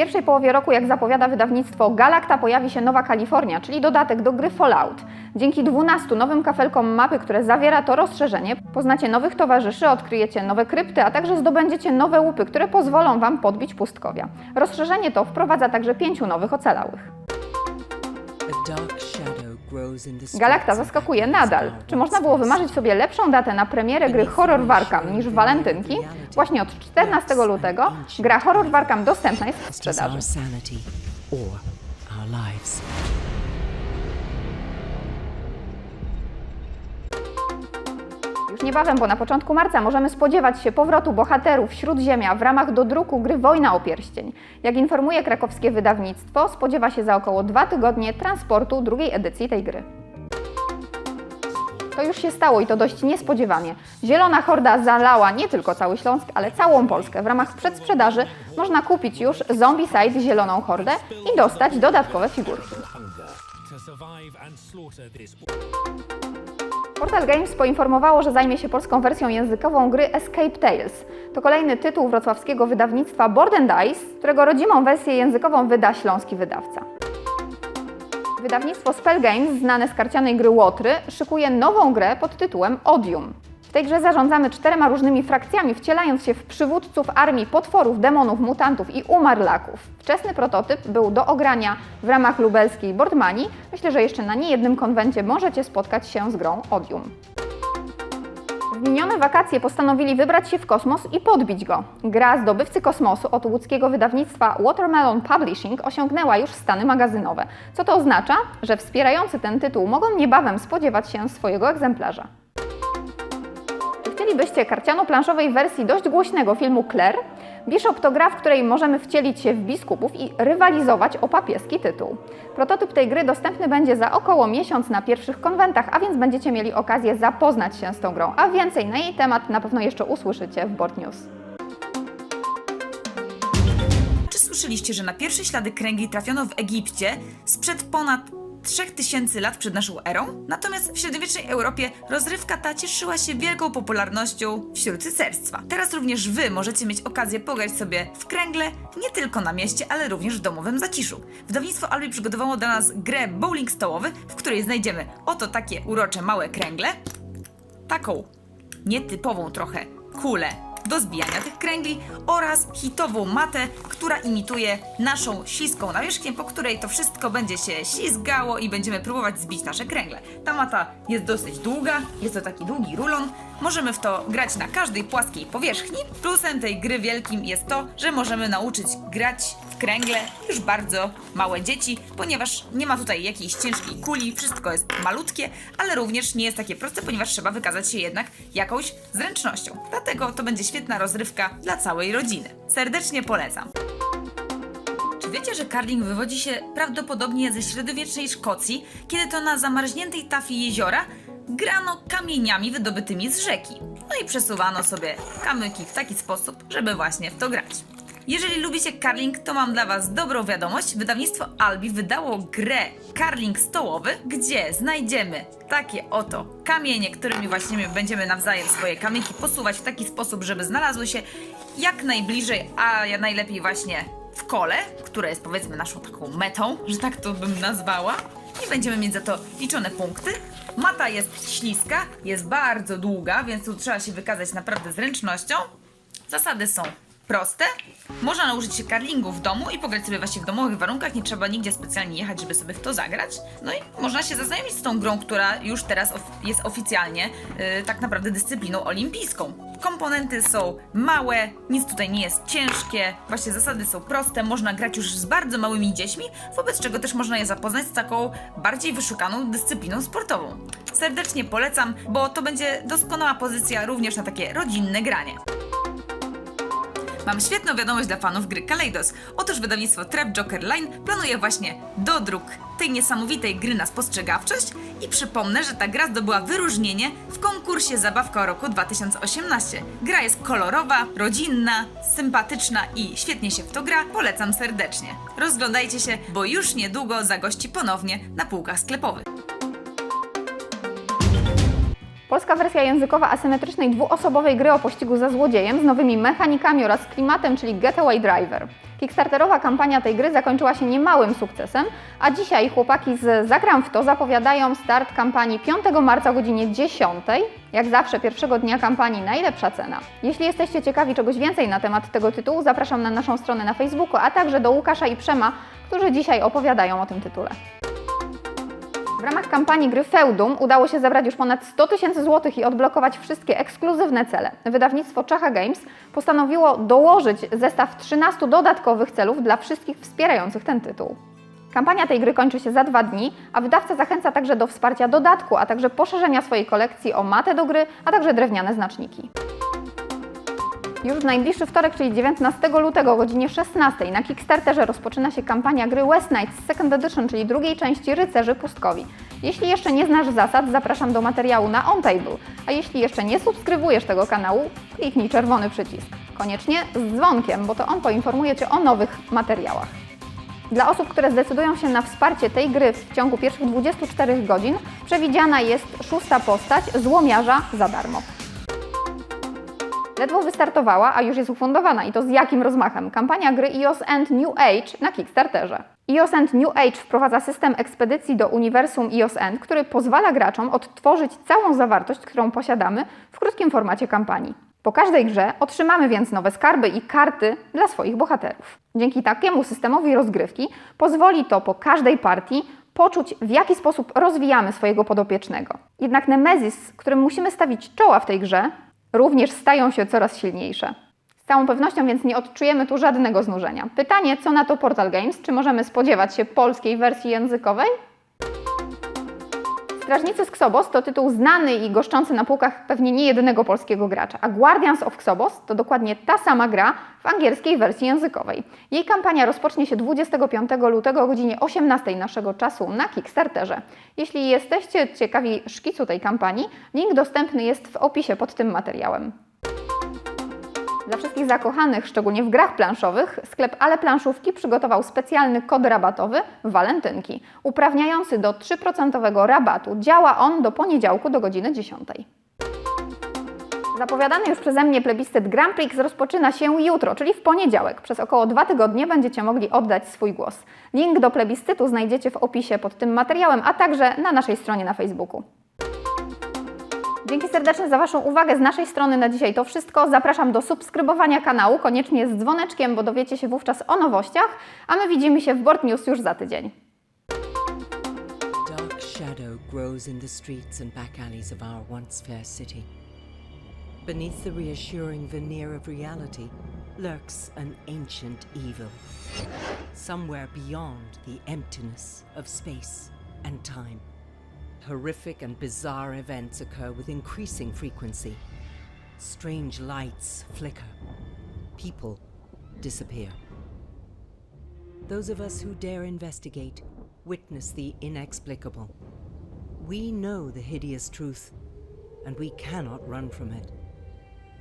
pierwszej połowie roku, jak zapowiada wydawnictwo Galacta, pojawi się Nowa Kalifornia, czyli dodatek do gry Fallout. Dzięki 12 nowym kafelkom mapy, które zawiera to rozszerzenie, poznacie nowych towarzyszy, odkryjecie nowe krypty, a także zdobędziecie nowe łupy, które pozwolą Wam podbić pustkowia. Rozszerzenie to wprowadza także pięciu nowych ocalałych. Galakta zaskakuje nadal. Czy można było wymarzyć sobie lepszą datę na premierę gry Horror Warkam niż walentynki? Właśnie od 14 lutego gra Horror Warkam dostępna jest w sprzedaży. Już niebawem, bo na początku marca możemy spodziewać się powrotu bohaterów Śródziemia w ramach dodruku gry Wojna o Pierścień. Jak informuje krakowskie wydawnictwo, spodziewa się za około dwa tygodnie transportu drugiej edycji tej gry. To już się stało i to dość niespodziewanie. Zielona Horda zalała nie tylko cały Śląsk, ale całą Polskę. W ramach przedsprzedaży można kupić już Zombicide Zieloną Hordę i dostać dodatkowe figurki. Portal Games poinformowało, że zajmie się polską wersją językową gry Escape Tales. To kolejny tytuł wrocławskiego wydawnictwa Board Dice, którego rodzimą wersję językową wyda śląski wydawca. Wydawnictwo Spell Games, znane z karcianej gry Łotry, szykuje nową grę pod tytułem Odium. W tej grze zarządzamy czterema różnymi frakcjami, wcielając się w przywódców armii potworów, demonów, mutantów i umarlaków. Wczesny prototyp był do ogrania w ramach lubelskiej Boardmanii. Myślę, że jeszcze na niejednym konwencie możecie spotkać się z grą Odium. Minione wakacje postanowili wybrać się w kosmos i podbić go. Gra Zdobywcy Kosmosu od łódzkiego wydawnictwa Watermelon Publishing osiągnęła już stany magazynowe. Co to oznacza? Że wspierający ten tytuł mogą niebawem spodziewać się swojego egzemplarza. Czy chcielibyście karciano-planszowej wersji dość głośnego filmu Claire? Bishop to gra, w której możemy wcielić się w biskupów i rywalizować o papieski tytuł. Prototyp tej gry dostępny będzie za około miesiąc na pierwszych konwentach, a więc będziecie mieli okazję zapoznać się z tą grą, a więcej na jej temat na pewno jeszcze usłyszycie w Board News. Czy słyszeliście, że na pierwsze ślady kręgli trafiono w Egipcie sprzed ponad 3000 lat przed naszą erą? Natomiast w średniowiecznej Europie rozrywka ta cieszyła się wielką popularnością wśród rycerstwa. Teraz również wy możecie mieć okazję pograć sobie w kręgle nie tylko na mieście, ale również w domowym zaciszu. Wydawnictwo Albi przygotowało dla nas grę bowling stołowy, w której znajdziemy oto takie urocze małe kręgle, taką nietypową trochę kulę do zbijania tych kręgli oraz hitową matę, która imituje naszą śliską nawierzchnię, po której to wszystko będzie się ślizgało i będziemy próbować zbić nasze kręgle. Ta mata jest dosyć długa, jest to taki długi rulon. Możemy w to grać na każdej płaskiej powierzchni. Plusem tej gry wielkim jest to, że możemy nauczyć grać w kręgle już bardzo małe dzieci, ponieważ nie ma tutaj jakiejś ciężkiej kuli, wszystko jest malutkie, ale również nie jest takie proste, ponieważ trzeba wykazać się jednak jakąś zręcznością. Dlatego to będzie świetna rozrywka dla całej rodziny. Serdecznie polecam. Czy wiecie, że karling wywodzi się prawdopodobnie ze średniowiecznej Szkocji, kiedy to na zamarzniętej tafli jeziora grano kamieniami wydobytymi z rzeki? No i przesuwano sobie kamyki w taki sposób, żeby właśnie w to grać. Jeżeli lubicie karling, to mam dla Was dobrą wiadomość. Wydawnictwo Albi wydało grę Karling Stołowy, gdzie znajdziemy takie oto kamienie, którymi właśnie będziemy nawzajem swoje kamyki posuwać w taki sposób, żeby znalazły się jak najbliżej, a najlepiej właśnie w kole, które jest powiedzmy naszą taką metą, że tak to bym nazwała. I będziemy mieć za to liczone punkty. Mata jest śliska, jest bardzo długa, więc tu trzeba się wykazać naprawdę zręcznością. Zasady są proste. Można nauczyć się karlingu w domu i pograć sobie właśnie w domowych warunkach. Nie trzeba nigdzie specjalnie jechać, żeby sobie w to zagrać. No i można się zaznajomić z tą grą, która już teraz of jest oficjalnie yy, tak naprawdę dyscypliną olimpijską. Komponenty są małe, nic tutaj nie jest ciężkie, właśnie zasady są proste, można grać już z bardzo małymi dziećmi, wobec czego też można je zapoznać z taką bardziej wyszukaną dyscypliną sportową. Serdecznie polecam, bo to będzie doskonała pozycja również na takie rodzinne granie. Mam świetną wiadomość dla fanów gry Kaleidos. Otóż wydawnictwo Trap Joker Line planuje właśnie dodruk tej niesamowitej gry na spostrzegawczość i przypomnę, że ta gra zdobyła wyróżnienie w konkursie Zabawka roku 2018. Gra jest kolorowa, rodzinna, sympatyczna i świetnie się w to gra. Polecam serdecznie. Rozglądajcie się, bo już niedługo zagości ponownie na półkach sklepowych. Polska wersja językowa asymetrycznej dwuosobowej gry o pościgu za złodziejem z nowymi mechanikami oraz klimatem, czyli Getaway Driver. Kickstarterowa kampania tej gry zakończyła się niemałym sukcesem, a dzisiaj chłopaki z Zagram w to zapowiadają start kampanii 5 marca o godzinie 10. Jak zawsze pierwszego dnia kampanii najlepsza cena. Jeśli jesteście ciekawi czegoś więcej na temat tego tytułu, zapraszam na naszą stronę na Facebooku, a także do Łukasza i Przema, którzy dzisiaj opowiadają o tym tytule. W ramach kampanii gry Feudum udało się zebrać już ponad 100 tysięcy złotych i odblokować wszystkie ekskluzywne cele. Wydawnictwo Czacha Games postanowiło dołożyć zestaw 13 dodatkowych celów dla wszystkich wspierających ten tytuł. Kampania tej gry kończy się za dwa dni, a wydawca zachęca także do wsparcia dodatku, a także poszerzenia swojej kolekcji o matę do gry, a także drewniane znaczniki. Już w najbliższy wtorek, czyli 19 lutego o godzinie 16 na Kickstarterze rozpoczyna się kampania gry West Knights Second Edition, czyli drugiej części Rycerzy Pustkowi. Jeśli jeszcze nie znasz zasad, zapraszam do materiału na OnTable, a jeśli jeszcze nie subskrybujesz tego kanału, kliknij czerwony przycisk. Koniecznie z dzwonkiem, bo to on poinformuje Cię o nowych materiałach. Dla osób, które zdecydują się na wsparcie tej gry w ciągu pierwszych 24 godzin, przewidziana jest szósta postać Złomiarza za darmo. Ledwo wystartowała, a już jest ufundowana i to z jakim rozmachem? Kampania gry EOS End New Age na Kickstarterze. EOS End New Age wprowadza system ekspedycji do uniwersum EOS End, który pozwala graczom odtworzyć całą zawartość, którą posiadamy w krótkim formacie kampanii. Po każdej grze otrzymamy więc nowe skarby i karty dla swoich bohaterów. Dzięki takiemu systemowi rozgrywki pozwoli to po każdej partii poczuć, w jaki sposób rozwijamy swojego podopiecznego. Jednak Nemesis, którym musimy stawić czoła w tej grze, również stają się coraz silniejsze. Z całą pewnością więc nie odczujemy tu żadnego znużenia. Pytanie, co na to Portal Games? Czy możemy spodziewać się polskiej wersji językowej? Strażnicy z Xobos to tytuł znany i goszczący na półkach pewnie nie jednego polskiego gracza, a Guardians of Xobos to dokładnie ta sama gra w angielskiej wersji językowej. Jej kampania rozpocznie się 25 lutego o godzinie 18 naszego czasu na Kickstarterze. Jeśli jesteście ciekawi szkicu tej kampanii, link dostępny jest w opisie pod tym materiałem. Dla wszystkich zakochanych, szczególnie w grach planszowych, sklep Ale Planszówki przygotował specjalny kod rabatowy Walentynki, uprawniający do 3% rabatu. Działa on do poniedziałku do godziny 10. Zapowiadany już przeze mnie plebiscyt Grand Prix rozpoczyna się jutro, czyli w poniedziałek. Przez około dwa tygodnie będziecie mogli oddać swój głos. Link do plebiscytu znajdziecie w opisie pod tym materiałem, a także na naszej stronie na Facebooku. Dzięki serdecznie za Waszą uwagę. Z naszej strony na dzisiaj to wszystko. Zapraszam do subskrybowania kanału, koniecznie z dzwoneczkiem, bo dowiecie się wówczas o nowościach, a my widzimy się w Board News już za tydzień. Dark shadow grows in the streets and back alleys of our once fair city. Beneath the reassuring veneer of reality lurks an ancient evil. Somewhere beyond the emptiness of space and time. Horrific and bizarre events occur with increasing frequency. Strange lights flicker. People disappear. Those of us who dare investigate witness the inexplicable. We know the hideous truth, and we cannot run from it.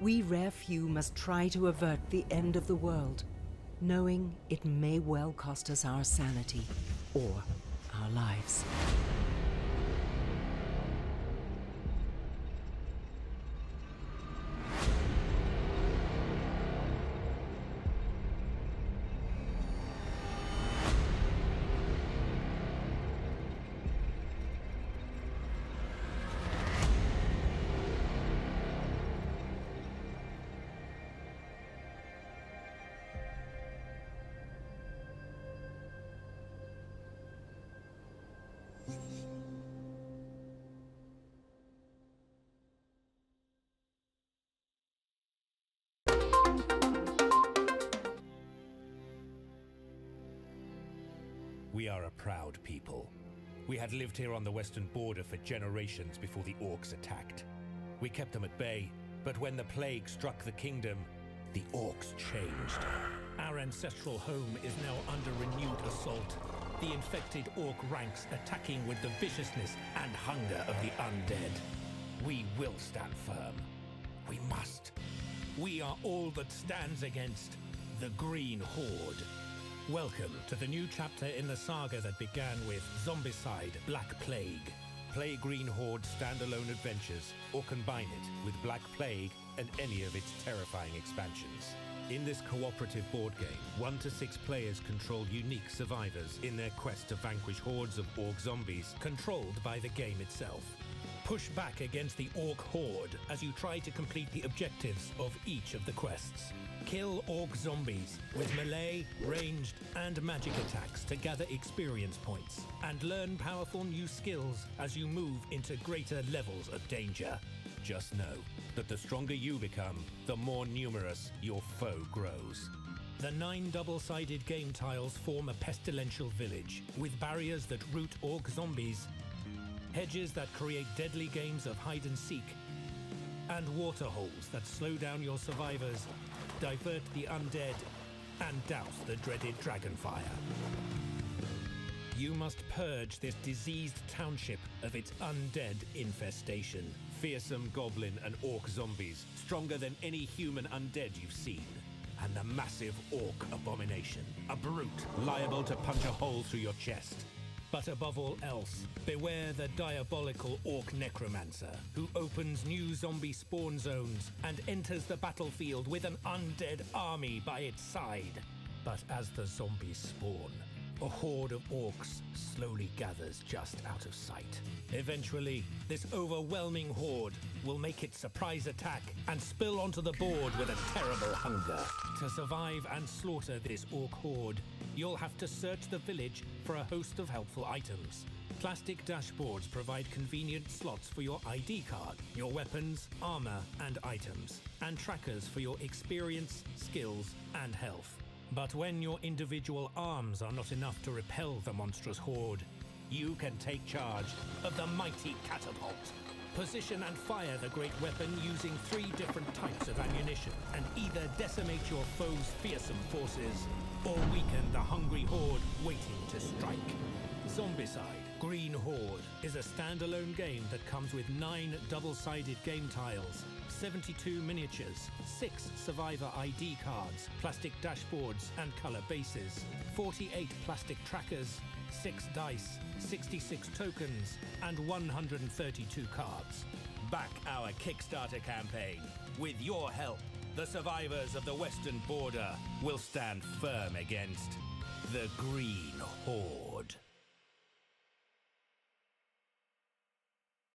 We rare few must try to avert the end of the world, knowing it may well cost us our sanity or our lives. Are a proud people. We had lived here on the western border for generations before the orcs attacked. We kept them at bay, but when the plague struck the kingdom, the orcs changed. Our ancestral home is now under renewed assault. The infected orc ranks attacking with the viciousness and hunger of the undead. We will stand firm. We must. We are all that stands against the Green Horde. Welcome to the new chapter in the saga that began with Zombicide Black Plague. Play Green Horde standalone adventures or combine it with Black Plague and any of its terrifying expansions. In this cooperative board game, one to six players control unique survivors in their quest to vanquish hordes of orc zombies controlled by the game itself. Push back against the orc horde as you try to complete the objectives of each of the quests. Kill orc zombies with melee, ranged, and magic attacks to gather experience points and learn powerful new skills as you move into greater levels of danger. Just know that the stronger you become, the more numerous your foe grows. The nine double sided game tiles form a pestilential village with barriers that root orc zombies, hedges that create deadly games of hide and seek, and water holes that slow down your survivors, divert the undead, and douse the dreaded dragonfire. You must purge this diseased township of its undead infestation. Fearsome goblin and orc zombies, stronger than any human undead you've seen. And the massive orc abomination, a brute liable to punch a hole through your chest. But above all else, beware the diabolical orc necromancer who opens new zombie spawn zones and enters the battlefield with an undead army by its side. But as the zombies spawn, a horde of orcs slowly gathers just out of sight. Eventually, this overwhelming horde will make its surprise attack and spill onto the board with a terrible hunger. To survive and slaughter this orc horde, you'll have to search the village for a host of helpful items. Plastic dashboards provide convenient slots for your ID card, your weapons, armor, and items, and trackers for your experience, skills, and health. But when your individual arms are not enough to repel the monstrous horde, you can take charge of the mighty catapult. Position and fire the great weapon using three different types of ammunition, and either decimate your foe's fearsome forces or weaken the hungry horde waiting to strike. Zombicide Green Horde is a standalone game that comes with nine double sided game tiles, 72 miniatures, 6 survivor ID cards, plastic dashboards and color bases, 48 plastic trackers, 6 dice, 66 tokens, and 132 cards. Back our Kickstarter campaign. With your help, the survivors of the Western Border will stand firm against the Green Horde.